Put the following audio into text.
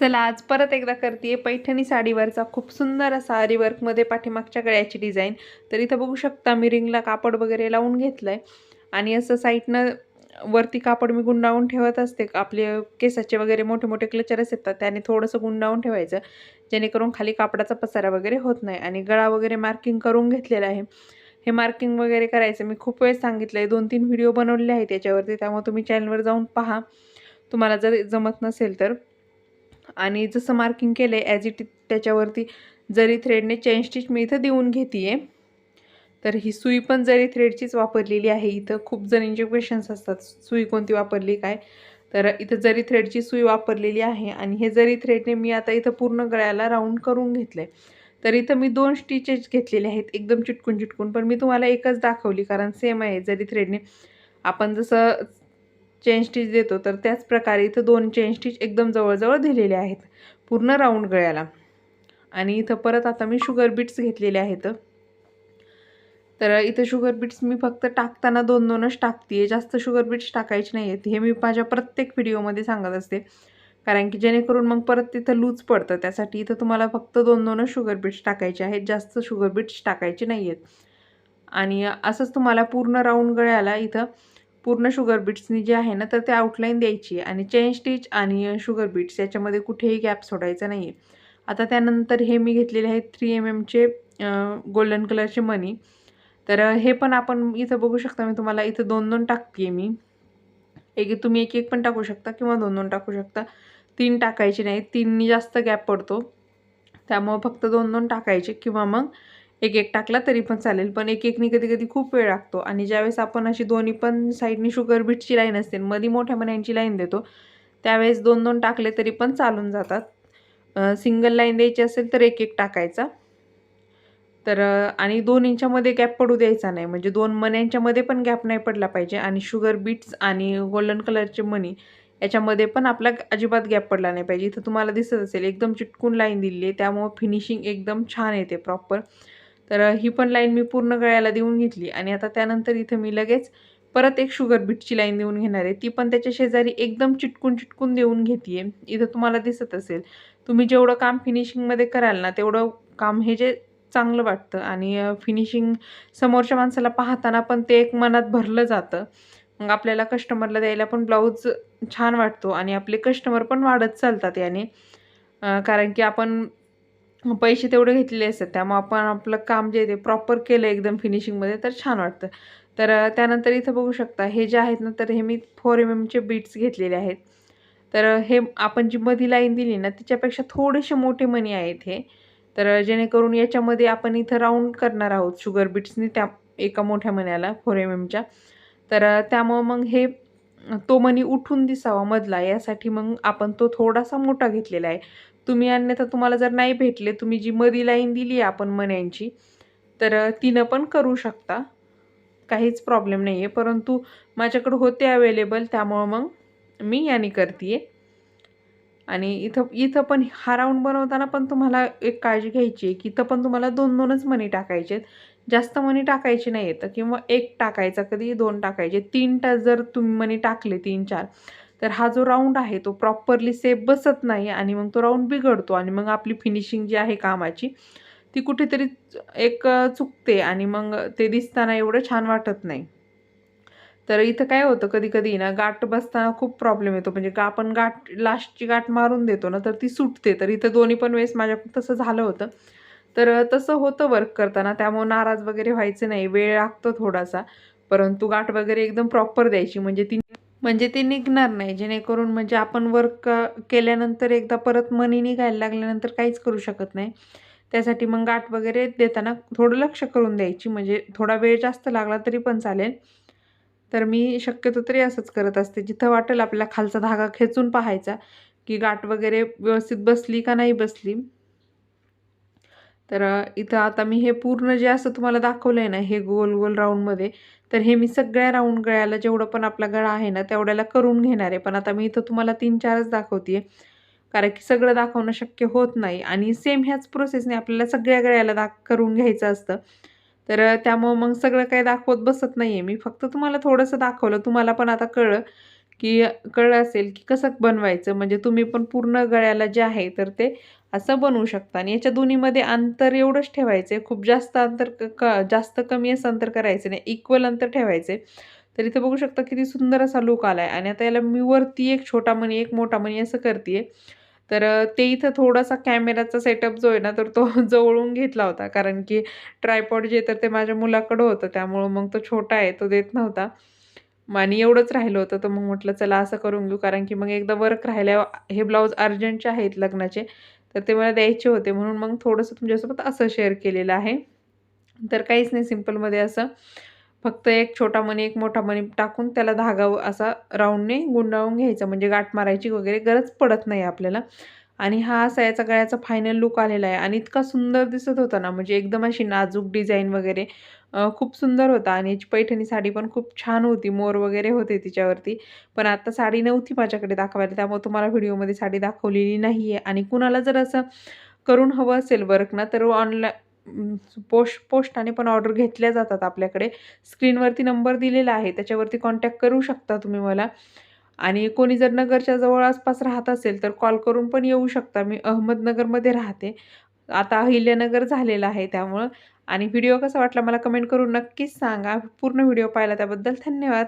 चला आज परत एकदा करते पैठणी साडीवरचा खूप सुंदर असा आरीवर्कमध्ये पाठीमागच्या गळ्याची डिझाईन. तर इथं बघू शकता मी रिंगला कापड वगैरे लावून घेतलं आहे आणि असं साईडनं वरती कापड मी गुंडाळून ठेवत असते. आपले केसाचे वगैरे मोठे मोठे क्लचरस येतात त्याने थोडंसं गुंडाळून ठेवायचं. जेणेकरून खाली कापडाचा पसारा वगैरे होत नाही. आणि गळा वगैरे मार्किंग करून घेतलेला आहे. हे मार्किंग वगैरे करायचं मी खूप वेळेस सांगितलं आहे दोन तीन व्हिडिओ बनवले आहेत त्याच्यावरती त्यामुळे तुम्ही चॅनलवर जाऊन पहा. तुम्हाला जर जमत नसेल तर. आणि जसं मार्किंग केलं आहे ॲज इट त्याच्यावरती जरी थ्रेडने चेन स्टिच मी इथं देऊन घेते आहे तर ही सुई पण जरी थ्रेडचीच वापरलेली आहे इथं खूप जणींचे क्वेश्चन्स असतात सुई कोणती वापरली काय तर इथं जरी थ्रेडची सुई वापरलेली आहे आणि हे जरी थ्रेडने मी आता इथं पूर्ण गळ्याला राऊंड करून घेतलं आहे तर इथं मी दोन स्टिचेस घेतलेले आहेत एकदम चिटकून चिटकून पण मी तुम्हाला एकच दाखवली कारण सेम आहे जरी थ्रेडने आपण जसं चेन स्टिच देतो तर त्याच प्रकारे इथं दोन चेन स्टिच एकदम जवळजवळ दिलेले आहेत. पूर्ण राऊंड गळ्याला. आणि इथं परत आता मी शुगर बीट्स घेतलेले आहेत. तर इथं शुगर बीट्स मी फक्त टाकताना दोन दोनच टाकते आहे जास्त शुगर बीट्स टाकायचे नाही आहेत हे मी माझ्या प्रत्येक व्हिडिओमध्ये सांगत असते. कारण की जेणेकरून मग परत तिथं लूज पडतं. त्यासाठी इथं तुम्हाला फक्त दोन दोनच शुगर बीट्स टाकायचे आहेत. जास्त शुगर बीट्स टाकायचे नाही आहेत आणि असंच तुम्हाला पूर्ण राऊंड गळ्याला इथं पूर्ण शुगर बीट्सनी जे आहे ना तर ते आउटलाईन द्यायची आहे. आणि चेन स्टिच आणि शुगर बीट्स याच्यामध्ये कुठेही गॅप सोडायचा नाही आहे आता त्यानंतर हे मी घेतलेले आहेत थ्री एम एमचे गोल्डन कलरचे मनी तर हे पण आपण इथं बघू शकता. मी तुम्हाला इथं दोन दोन टाकते मी. एक तुम्ही एक एक पण टाकू शकता किंवा दोन दोन टाकू शकता. तीन टाकायचे नाही तीननी जास्त गॅप पडतो. त्यामुळं फक्त दोन दोन टाकायचे किंवा मग एक एक टाकला तरी पण चालेल. पण एक एकनी कधी कधी खूप वेळ लागतो. आणि ज्यावेळेस आपण अशी दोन्ही पण साईडनी शुगर बीटची लाईन असते मध्ये मोठ्या मण्यांची लाईन देतो त्यावेळेस दोन दोन टाकले तरी पण चालून जातात. सिंगल लाईन द्यायची असेल तर एक एक टाकायचा. तर आणि दोन इंच्यामध्ये गॅप पडू द्यायचा नाही. म्हणजे दोन मण्यांच्यामध्ये पण गॅप नाही पडला पाहिजे. आणि शुगर बीट्स आणि गोल्डन कलरचे मणी याच्यामध्ये पण आपला अजिबात गॅप पडला नाही पाहिजे. इथं तुम्हाला दिसत असेल एकदम चिटकून लाईन दिली आहे. त्यामुळं फिनिशिंग एकदम छान येते प्रॉपर तर ही पण लाईन मी पूर्ण गळ्याला देऊन घेतली आणि आता त्यानंतर इथं मी लगेच परत एक शुगर बीटची लाईन देऊन घेणार आहे. ती पण त्याच्या शेजारी एकदम चिटकून चिटकून देऊन घेते आहे इथं तुम्हाला दिसत असेल तुम्ही जेवढं काम फिनिशिंगमध्ये कराल ना तेवढं काम हे जे चांगलं वाटतं आणि फिनिशिंग समोरच्या माणसाला पाहताना पण ते एक मनात भरलं जातं. मग आपल्याला कस्टमरला द्यायला पण ब्लाऊज छान वाटतो आणि आपले कस्टमर पण वाढत चालतात याने. कारण की आपण पैसे तेवढे घेतलेले असतात. त्यामुळे आपण आपलं काम जे ते प्रॉपर केलं एकदम फिनिशिंगमध्ये तर छान वाटतं. तर त्यानंतर इथं बघू शकता हे जे आहेत ना तर हे मी फोर एम एमचे बीट्स घेतलेले आहेत. तर हे आपण जी मधी लाईन दिली ना त्याच्यापेक्षा थोडेसे मोठे मनी आहेत हे. तर जेणेकरून याच्यामध्ये आपण इथं राऊंड करणार आहोत शुगर बीट्सनी त्या एका मोठ्या मण्याला फोर एम एमच्या तर त्यामुळं मग हे तो मनी उठून दिसावा मधला. यासाठी मग आपण तो थोडासा मोठा घेतलेला आहे. तुम्ही अन्यथा तुम्हाला जर नाही भेटले तुम्ही जी मधी लाईन दिली आहे आपण मण्यांची तर तिनं पण करू शकता. काहीच प्रॉब्लेम नाही आहे परंतु माझ्याकडं होते अवेलेबल त्यामुळं मग मी याने करते आहे आणि इथं इथं पण हा राऊंड बनवताना पण तुम्हाला एक काळजी घ्यायची आहे की इथं पण तुम्हाला दोन दोनच मनी टाकायचे आहेत. जास्त मनी टाकायचे नाही येतं किंवा एक टाकायचा कधी दोन टाकायचे तीन टा जर तुम्ही मनी टाकले तीन चार तर हा जो राऊंड आहे तो प्रॉपरली सेफ बसत नाही आणि मग तो राऊंड बिघडतो आणि मग आपली फिनिशिंग जी आहे कामाची ती कुठेतरी एक चुकते आणि मग ते दिसताना एवढं छान वाटत नाही. तर इथं काय होतं कधी कधी ना गाठ बसताना खूप प्रॉब्लेम येतो. म्हणजे का आपण गाठ लास्टची गाठ मारून देतो ना तर ती सुटते. तर इथं दोन्ही पण वेळेस माझ्याकडून तसं झालं होतं. तर तसं होतं वर्क करताना. त्यामुळे नाराज वगैरे व्हायचं नाही. वेळ लागतो थोडासा. परंतु गाठ वगैरे एकदम प्रॉपर द्यायची. म्हणजे ती म्हणजे ते निघणार नाही. जेणेकरून म्हणजे आपण वर्क केल्यानंतर एकदा परत मनी निघायला लागल्यानंतर काहीच करू शकत नाही. त्यासाठी मग गाठ वगैरे देताना थोडं लक्ष करून द्यायची. म्हणजे थोडा वेळ जास्त लागला तरी पण चालेल. तर मी शक्यतो तरी असंच करत असते. जिथं वाटेल आपल्याला खालचा धागा खेचून पाहायचा की गाठ वगैरे व्यवस्थित बसली का नाही बसली. तर इथं आता मी हे पूर्ण जे असं तुम्हाला दाखवलं आहे ना हे गोल गोल राऊंडमध्ये तर हे मी सगळ्या राऊंड गळ्याला जेवढं पण आपला गळा आहे ना तेवढ्याला करून घेणार आहे. पण आता मी इथं तुम्हाला तीन चारच दाखवते कारण की सगळं दाखवणं शक्य होत नाही. आणि सेम ह्याच प्रोसेसने आपल्याला सगळ्या गळ्याला दाख करून घ्यायचं असतं. तर त्यामुळं मग सगळं काही दाखवत बसत नाही आहे मी फक्त तुम्हाला थोडंसं दाखवलं. तुम्हाला पण आता कळलं. की कळलं असेल की कसं बनवायचं? म्हणजे तुम्ही पण पूर्ण गळ्याला जे आहे तर ते असं बनवू शकता. आणि याच्या दोन्हीमध्ये अंतर एवढंच ठेवायचं आहे खूप जास्त अंतर क क जास्त कमी असं अंतर करायचं नाही. इक्वल अंतर ठेवायचे तर इथं बघू शकता किती सुंदर असा लुक आला आहे आणि आता याला मी वरती एक छोटा मणी एक मोठा मणी असं करते तर ते इथं थोडासा कॅमेराचा सेटअप जो आहे ना तर तो जवळून घेतला होता. कारण की ट्रायपॉड जे तर ते माझ्या मुलाकडं होतं. त्यामुळं मग तो छोटा आहे तो देत नव्हता. आणि एवढंच राहिलं होतं तर मग म्हटलं चला असं करून घेऊ. कारण की मग एकदा वर्क राहिल्यावर हे ब्लाऊज अर्जंटचे आहेत लग्नाचे तर ते मला द्यायचे होते. म्हणून मग थोडंसं तुमच्यासोबत असं शेअर केलेलं आहे. तर काहीच नाही सिम्पलमध्ये असं फक्त एक छोटा मणी एक मोठा मणी टाकून त्याला धागा असा राऊंडने गुंडाळून घ्यायचा. म्हणजे गाठ मारायची वगैरे गरज पडत नाही आपल्याला. आणि हा असा याचा गळ्याचा फायनल लुक आलेला आहे. आणि इतका सुंदर दिसत होता ना म्हणजे एकदम अशी नाजूक डिझाईन वगैरे खूप सुंदर होता. आणि याची पैठणी साडी पण खूप छान होती मोर वगैरे होते तिच्यावरती. पण आता साडी नव्हती माझ्याकडे दाखवायला त्यामुळे तुम्हाला व्हिडिओमध्ये साडी दाखवलेली नाही आहे आणि कुणाला जर असं करून हवं असेल वर्क ना तर ऑनलाईन पोस्ट पोस्टाने पण ऑर्डर घेतल्या जातात आपल्याकडे. स्क्रीनवरती नंबर दिलेला आहे त्याच्यावरती कॉन्टॅक्ट करू शकता तुम्ही मला. आणि कोणी जर नगरच्या जवळ आसपास राहत असेल तर कॉल करून पण येऊ शकता. मी अहमदनगरमध्ये राहते. आता अहिल्यानगर झालेलं आहे त्यामुळं. आणि व्हिडिओ कसा वाटला मला कमेंट करून नक्कीच सांगा. पूर्ण व्हिडिओ पाहिला त्याबद्दल धन्यवाद.